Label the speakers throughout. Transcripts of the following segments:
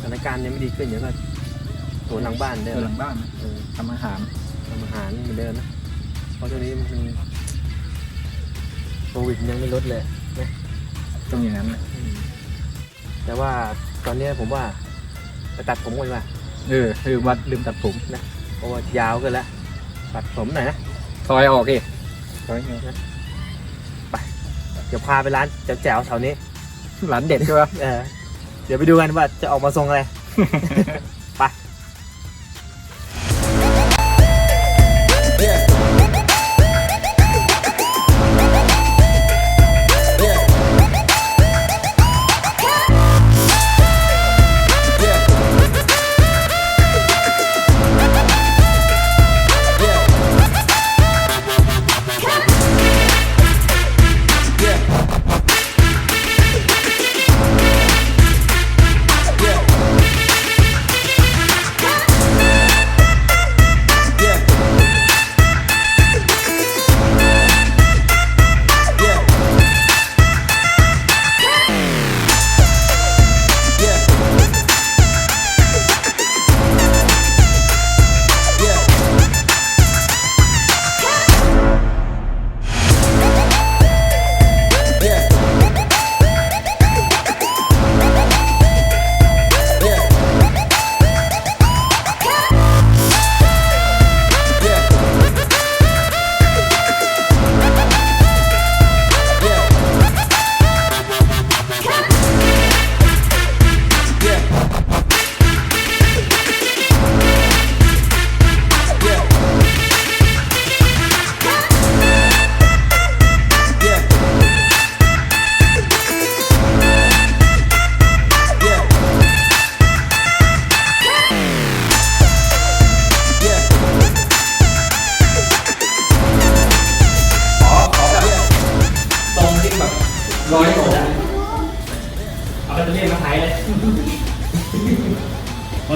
Speaker 1: สถานการณ์ยังไม่ดีขึ้นเดี๋ยวก็สวนหลังบ้านเดิ
Speaker 2: เอ
Speaker 1: ม
Speaker 2: อหลังบ้าน
Speaker 1: เออ
Speaker 2: ทำอาหาร
Speaker 1: ทำอาหารเหมือนเดิมนะเพราะช่วงนี้มันโควิดยังไม่ลดเลยนะ
Speaker 2: ตรงอย่างนั้นน่ะ
Speaker 1: อืมแต่ว่าตอนเนี้ยผมว่าไปตัดผมก่อนดีกว่า
Speaker 2: เออคือวัดลืมตัดผม
Speaker 1: เพราะว่ายาวเกันแล้วตัดผมหน่อยนะ
Speaker 2: ซอยออกอีกซอยออก
Speaker 1: เดี๋ยวพาไปร้านแจ๋วๆแถวนี้
Speaker 2: หลานเด็ดใช่ปะ
Speaker 1: เออ เดี๋ยวไปดูกันว่าจะออกมาทรงอะไร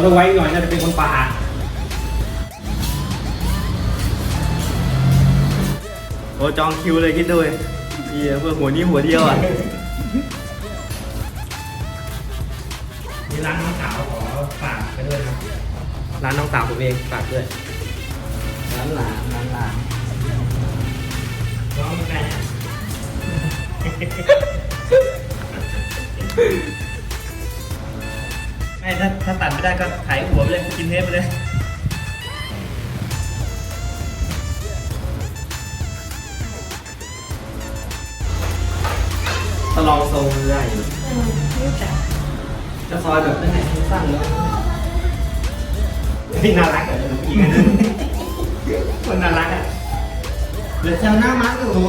Speaker 3: มันต้องไว้หน่อยน่าจะเป็นคนป่าโอ้จองคิวเลยคิดดูเลยเฮียเพื่อหัวนี้หัวเดียวอะมีร้านน้องสาวขอฝากไปด้วยนะร้านน้องสาวผมเองฝากด้วย
Speaker 2: ร้านหลานร้านหลาน
Speaker 3: ร้องยัง ไงเนี่ยไม่ถ้าถ้าตัดไม่ได้ก็ถ่ายหัวไปเลยกินเทปไปเลยถ้าลองทรงได้อยู่จะซอยแบบนั้นไหนสั้นเลยนี่น่ารักเหรอผู้หญิงอันนั้นคนน่ารักอะเดี๋ยวเจ้าหน้ามัดกับหนู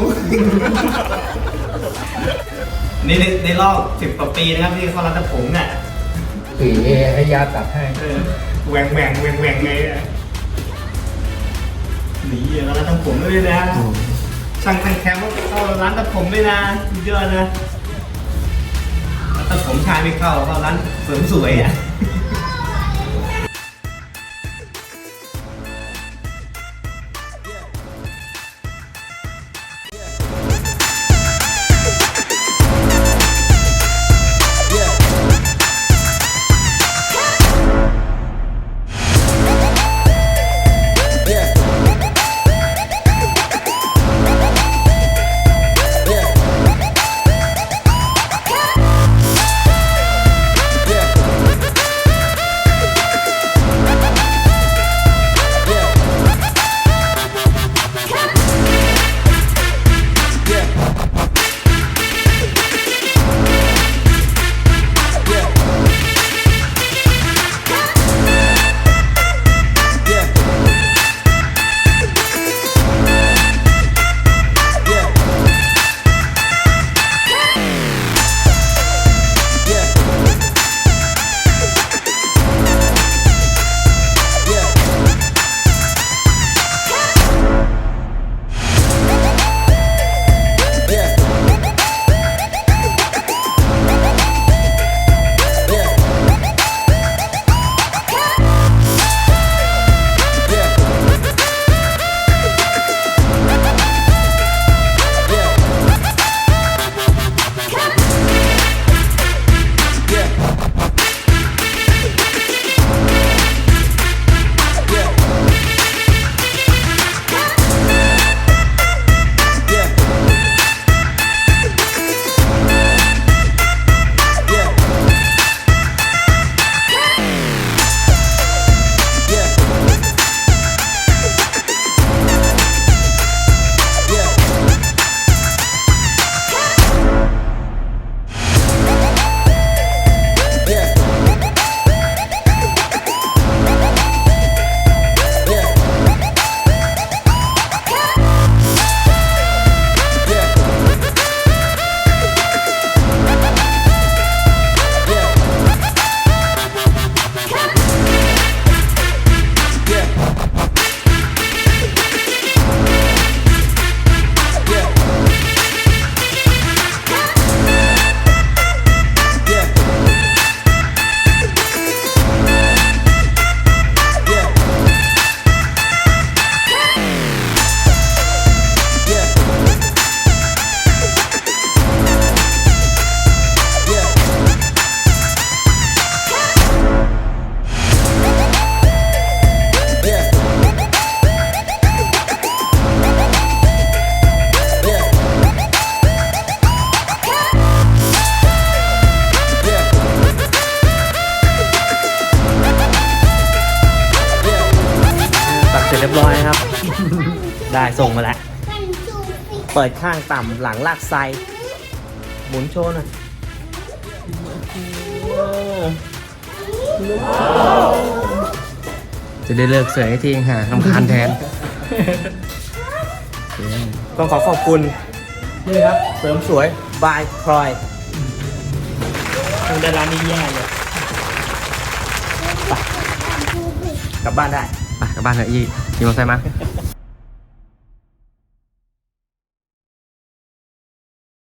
Speaker 3: นี่ในในรอบสิบกว่าปีนะครับที่เขารับแต่ผมเนี่ย
Speaker 2: ตีให้ยาตัดให้
Speaker 3: เออแหวงแหวงแหวงแหวงไงอะหนีเขารับแต่ผมด้วยนะ ช่างตั้งแคมป์ก็เข้าร้านตัดผมด้วยนะเยอะนะแล้วตัดผมชายไม่เข้าเข้าร้านเสริมสวยอะ เรียบร้อยครับ ได้ส่งมาแล้ว เปิดข้างต่ำหลังลากไซหมุนโชว์หน่อยจะได้เลิกเสือให้ทีห่าลำคาญแทน ต้องขอขอบคุณนี่ครับ เสริมสวยบายพลอยทางดารานี่แย่เลยไปกลับบ้านได้
Speaker 2: ไปกลับบ้านเถอะยี่ ขี่มอ